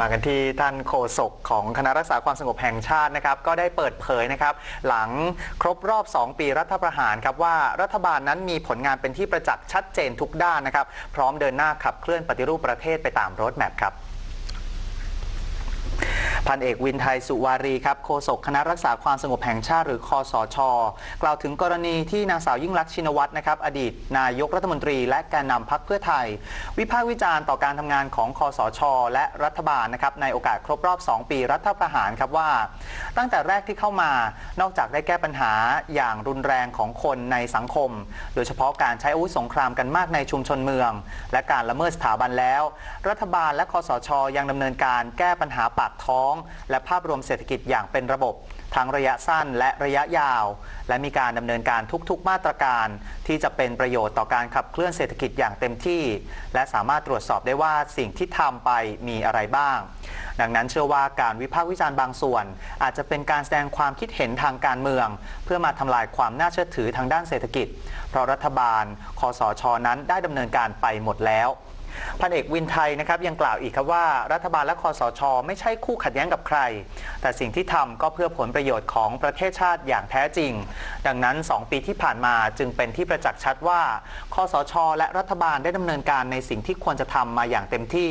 มากันที่ท่านโฆษกของคณะรักษาความสงบแห่งชาตินะครับก็ได้เปิดเผยนะครับหลังครบรอบ 2 ปีรัฐประหารครับว่ารัฐบาลนั้นมีผลงานเป็นที่ประจักษ์ชัดเจนทุกด้านนะครับพร้อมเดินหน้าขับเคลื่อนปฏิรูปประเทศไปตามโรดแมพครับ พันเอกวินไทยสุวารีครับโฆษกคณะรักษาความสงบแห่งชาติหรือคอสช กล่าวถึงกรณีที่นางสาวยิ่งลักษณ์ชินวัตรนะครับอดีต นายกรัฐมนตรี และแกนนำพักเพื่อไทย วิพากษ์วิจารณ์ต่อการทำงานของคอสช และรัฐบาลนะครับในโอกาสครบรอบ 2 ปีรัฐประหารครับว่า ตั้งแต่แรกที่เข้ามานอกจากได้แก้ปัญหาอย่างรุนแรงของคนในสังคม โดยเฉพาะการใช้อาวุธสงครามกันมากในชุมชนเมือง และการละเมิดสถาบันแล้ว รัฐบาลและคอสช ยังดำเนินการแก้ปัญหาปากท้องและภาพรวมเศรษฐกิจอย่างเป็นระบบ ทั้งระยะสั้นและระยะยาว และมีการดำเนินการทุกๆมาตรการ ที่จะเป็นประโยชน์ต่อการขับเคลื่อนเศรษฐกิจอย่างเต็มที่ และสามารถตรวจสอบได้ว่าสิ่งที่ทำไปมีอะไรบ้าง ดังนั้นเชื่อว่าการวิพากษ์วิจารณ์บางส่วน อาจจะเป็นการแสดงความคิดเห็นทางการเมือง เพื่อมาทำลายความน่าเชื่อถือทางด้านเศรษฐกิจ เพราะรัฐบาล คอสชนั้นได้ดำเนินการไปหมดแล้ว พันเอกวินไทยนะครับยังกล่าวอีกครับว่ารัฐบาลและคอสช ไม่ใช่คู่ขัดแย้งกับใคร แต่สิ่งที่ทำก็เพื่อผลประโยชน์ของประเทศชาติอย่างแท้จริง ดังนั้น 2 ปีที่ผ่านมาจึงเป็นที่ประจักษ์ชัดว่าคอสช และรัฐบาลได้ดำเนินการในสิ่งที่ควรจะทำมาอย่างเต็มที่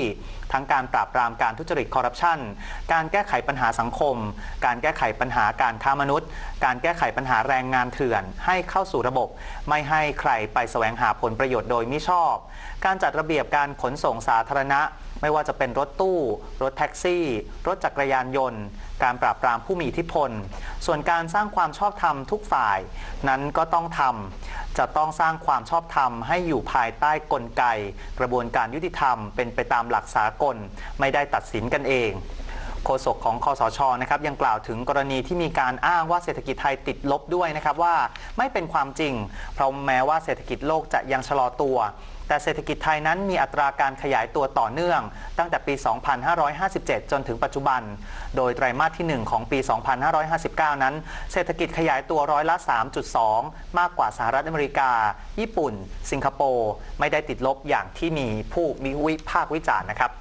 ทั้งการปราบปรามการทุจริตคอร์รัปชันการแก้ไขปัญหาสังคม การแก้ไขปัญหาการค้ามนุษย์ การแก้ไขปัญหาแรงงานเถื่อน ให้เข้าสู่ระบบ ไม่ให้ใครไปแสวงหาผลประโยชน์โดยมิชอบ การจัดระเบียบการขนส่งสาธารณะไม่ว่าจะเป็นรถตู้ รถแท็กซี่ รถจักรยานยนต์ การปราบปรามผู้มีอิทธิพล ส่วนการสร้างความชอบธรรมทุกฝ่าย นั้นก็ต้องทำ จะต้องสร้างความชอบธรรมให้อยู่ภายใต้กลไก กระบวนการยุติธรรมเป็นไปตามหลักสากล ไม่ได้ตัดสินกันเองโฆษกของคอสชนะครับยังกล่าวถึงกรณีที่มีการอ้างว่าเศรษฐกิจไทยติดลบด้วยนะครับว่าไม่เป็นความจริง เพราะแม้ว่าเศรษฐกิจโลกจะยังชะลอตัว แต่เศรษฐกิจไทยนั้นมีอัตราการขยายตัวต่อเนื่อง ตั้งแต่ปี 2557 จนถึงปัจจุบัน โดยไตรมาสที่ 1 ของปี 2559 นั้น เศรษฐกิจขยายตัวร้อยละ 3.2 มากกว่าสหรัฐอเมริกา ญี่ปุ่น สิงคโปร์ ไม่ได้ติดลบอย่างที่มีผู้มีวิพากษ์วิจารณ์นะครับ